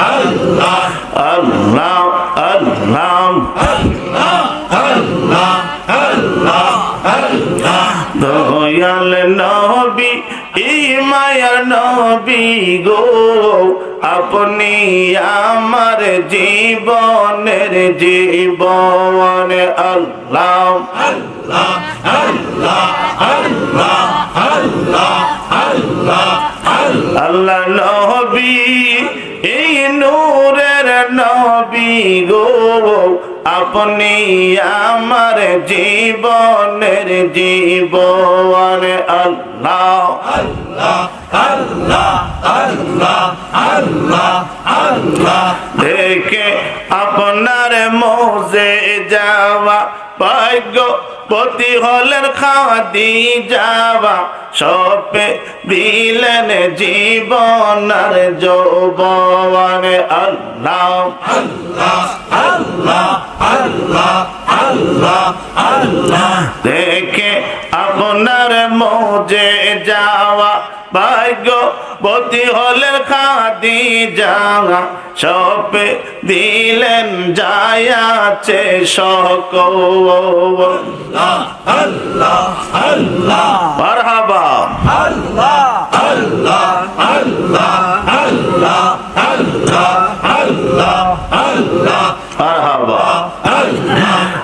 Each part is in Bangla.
আল্লাহ দয়াল নবী ইমায়া নবী গো আপনি আমার জীবনের জীবন আল্লাহ আল্লাহ নবী গো আপনি আমার জীবনের জীবন। আল্লাহ দেখে আপনার মোজে যাওয়া। ভাগ্য পতি হলেন খাদি যাওয়া সপে দিলেন জীবনার যৌবন। আল্লাহ আল্লাহ আল্লাহ দেখে আপনার মোজে যাওয়া। ভাগ্য বতী হলেন খাদি যাওয়া সপে দিলেন যায়াছে শক মারহাবা। মারহাবা।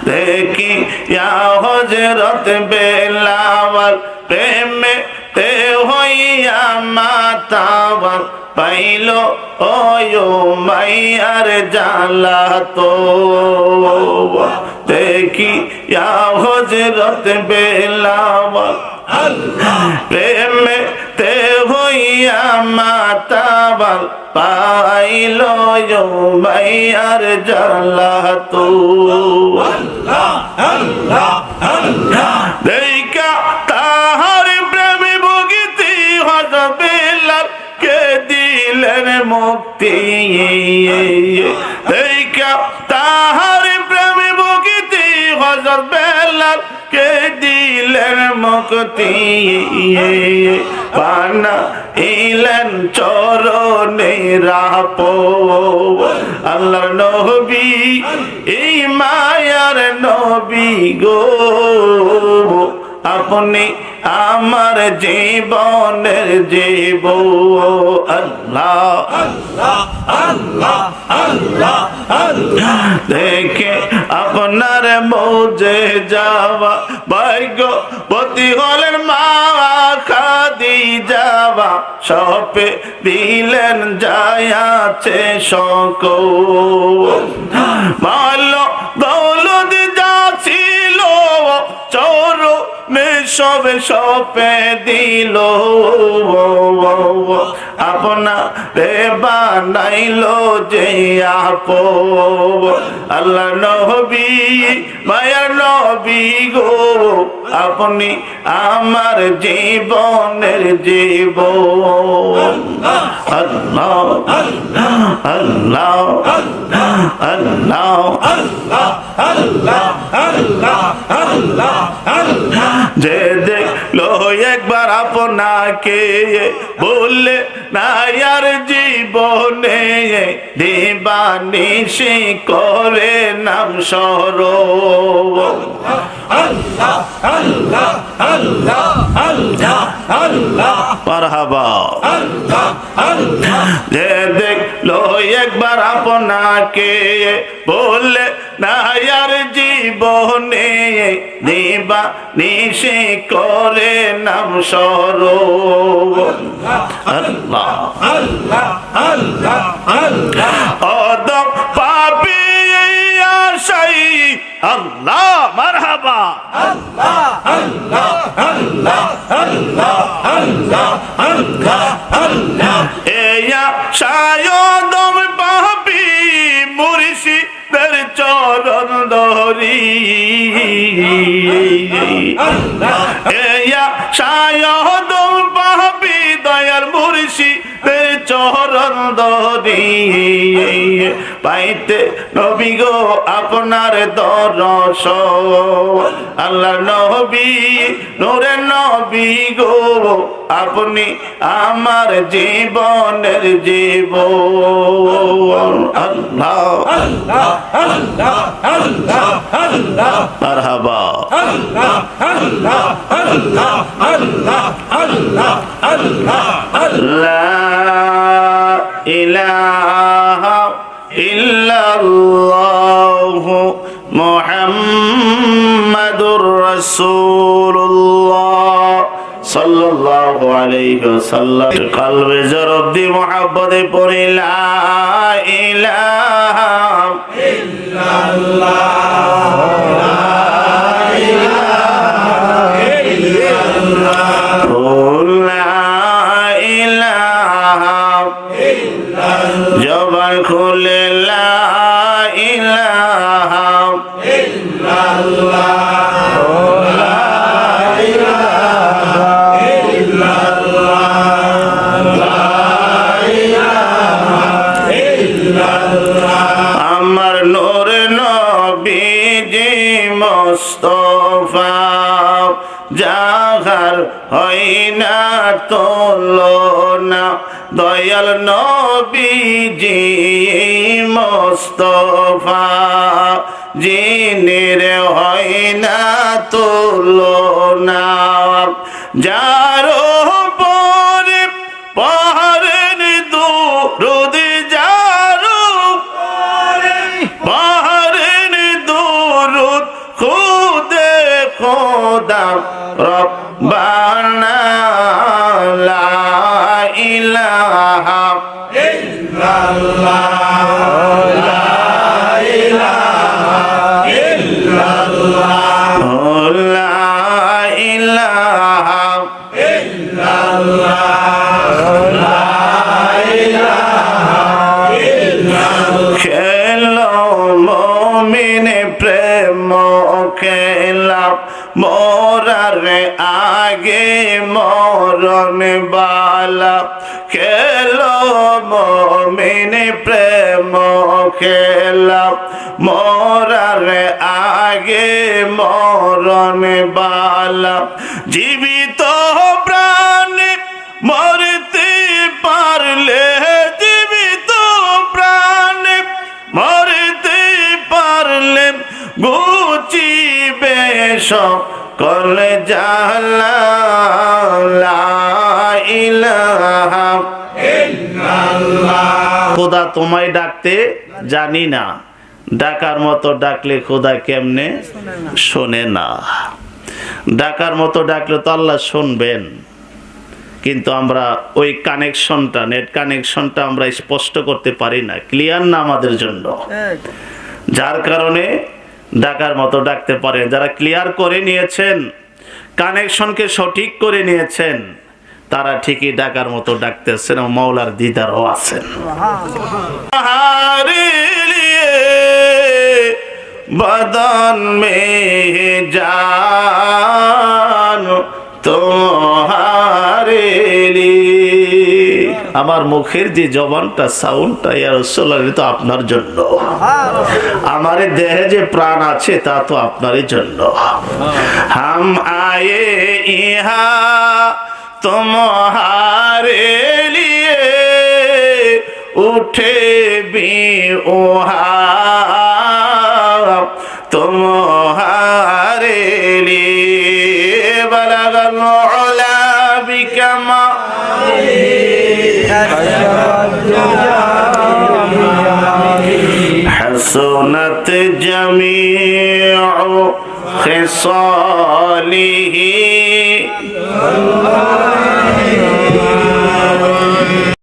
দেখি ইয়া হজরত বেলাওয়াল প্রেমে তে হইয়া পাইল ওয়ো মাইয়ার জালা তো। দেখি হজরত বেলাওয়াল প্রেমে তে হইয়া মাতাওয়াল পাইল মাইয়ার জালা তো। দেখা মুক্তি তাহার প্রেমে ভুগিতি হজবেলাল কে দিলেন মুক্তি পানা ইলেন চরণে রাপ নবী, এই মায়ার নবী গো। আপনি আমার জীবনের জীব আল্লাহ আল্লাহ। আল্লাহ আল্লাহ দেখে আপনার মৌজে যাওয়া ভাগ্য পতি হলেন মা খাদি যাওয়া। সপে দিলেন যায়াছে শক ভালো সবে সপে দিল আপনা বানাইল যে আপ আল্লাহ নবী মায়ার নবী গো আপনি আমার জীবনের জীব আল্লাহ আল্লাহ আল্লাহ যে দেখল একবার কে বললে না আর জীবনে দিবানিশি করে নাম সর মারহাবা। যে দেখল একবার আপনাকে বললে না আর জীবনে দিবা নিশি করে নাম সর অদম পাপি আশাই। আল্লাহ মারহাবা। এয়া সায়দম এয়া সায়দম পাপি দয়ার পাইতে নবী গো আপনার দরস আল্লাহ নবী নূরে নবী গো, আপনি আমার জীবনের জীব আল্লাহ আল্লাহ আল্লাহ আল্লাহ আল্লাহ মারহাবা। আল্লাহ আল্লাহ আল্লাহ আল্লাহ আল্লাহ আল্লাহ আল্লাহ ইলাহা ইল্লাল্লাহু মুহাম্মাদুর রাসূলুল্লাহ সাল্লাল্লাহু আলাইহি ওয়াসাল্লাম। কলবে জরবদি মুহাব্বতে পড়ে লা ইলাহা ইল্লাল্লাহ। আমার নূর নবীজি মোস্তফা জাহার হয় না তুলনা দয়াল নবীজি মস্তফা। জিনের হয় না তুলনা যারো ইলাহা ও লা ইলাহা। খেলো আগে মরণ বালা খেলো মমিনে প্রেম খেলা। মোরারে আগে মরণ বালা। জীবিত প্রাণী মরতে পারলে জীবিত প্রাণে মরতে পারলে গুচিবে কলে জালা ইলাহা খোদা তোমায় ডাকতে জানি না। ডাকার মতো ডাকলে খোদা কেমনে শোনে না। ডাকার মতো ডাকলে তো আল্লাহ শুনবেন। কিন্তু আমরা ওই কানেকশনটা নেট কানেকশনটা আমরা স্পষ্ট করতে পারি না। ক্লিয়ার না আমাদের জন্য? যার কারণে ডাকার মতো ডাকতে পারেন। যারা ক্লিয়ার করে নিয়েছেন কানেকশনকে সঠিক করে নিয়েছেন, তারা ঠিকই ডাকার মতো ডাকতেছেন মৌলার দিদারও আছেন। বদন মে জান তো আমার মুখের যে জবানটা সাউন্ডটা ইয়ার তো আপনার জন্য। আমার দেহে যে প্রাণ আছে তা তো আপনারই জন্য। হাম আয়ে ইহা তোমারে লিয়ে উঠে বি ওহা তোমারে লিয়ে বলগল ওলা বিকমা। حسنت جميع خصاله